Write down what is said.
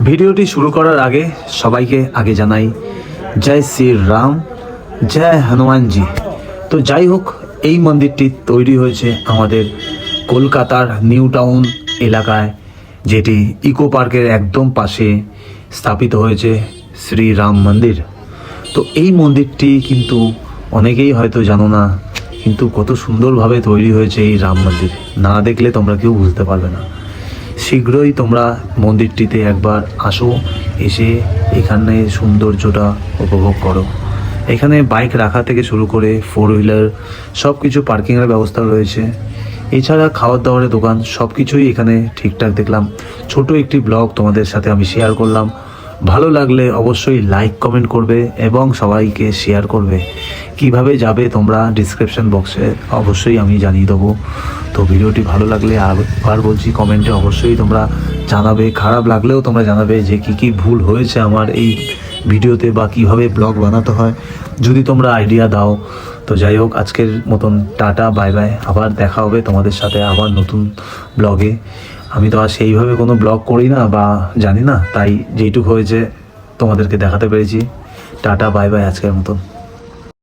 ভিডিওটি শুরু করার আগে সবাইকে আগে জানাই, জয় শ্রী রাম, জয় হনুমানজি। তো যাই হোক, এই মন্দিরটি তৈরি হয়েছে আমাদের কলকাতার নিউ টাউন এলাকায়, যেটি ইকো পার্কের একদম পাশে স্থাপিত হয়েছে শ্রী রাম মন্দির। তো এই মন্দিরটি কিন্তু অনেকেই হয়তো জানো না, কিন্তু কত সুন্দরভাবে তৈরি হয়েছে এই রাম মন্দির। না দেখলে তোমরা কেউ বুঝতে পারবে না। শীঘ্রই তোমরা মন্দিরটিতে একবার আসো, এসে এখানে সৌন্দর্যটা উপভোগ করো। এখানে বাইক রাখা থেকে শুরু করে ফোর হুইলার সব কিছু পার্কিংয়ের ব্যবস্থা রয়েছে। এছাড়া খাওয়ার দাওয়ারের দোকান সব কিছুই এখানে ঠিকঠাক দেখলাম। ছোট একটি ব্লগ তোমাদের সাথে আমি শেয়ার করলাম। ভালো লাগলে অবশ্যই লাইক কমেন্ট করবে এবং সবাইকে শেয়ার করবে। কীভাবে যাবে তোমরা ডিসক্রিপশন বক্সে অবশ্যই আমি জানিয়ে দেবো। তো ভিডিওটি ভালো লাগলে আবার বলছি কমেন্টে অবশ্যই তোমরা জানাবে। খারাপ লাগলেও তোমরা জানাবে যে কি কি ভুল হয়েছে আমার এই ভিডিওতে বা কীভাবে ব্লগ বানাতে হয়, যদি তোমরা আইডিয়া দাও, তো যাই হোক, আজকের মতন টাটা বাই বাই আবার দেখা হবে তোমাদের সাথে আবার নতুন ব্লগে। আমি তো আর সেইভাবে কোনো ব্লগ করি না বা জানি না, তাই যেইটুকু হয়েছে তোমাদেরকে দেখাতে পেরেছি। টাটা বাই বাই আজকের মতন।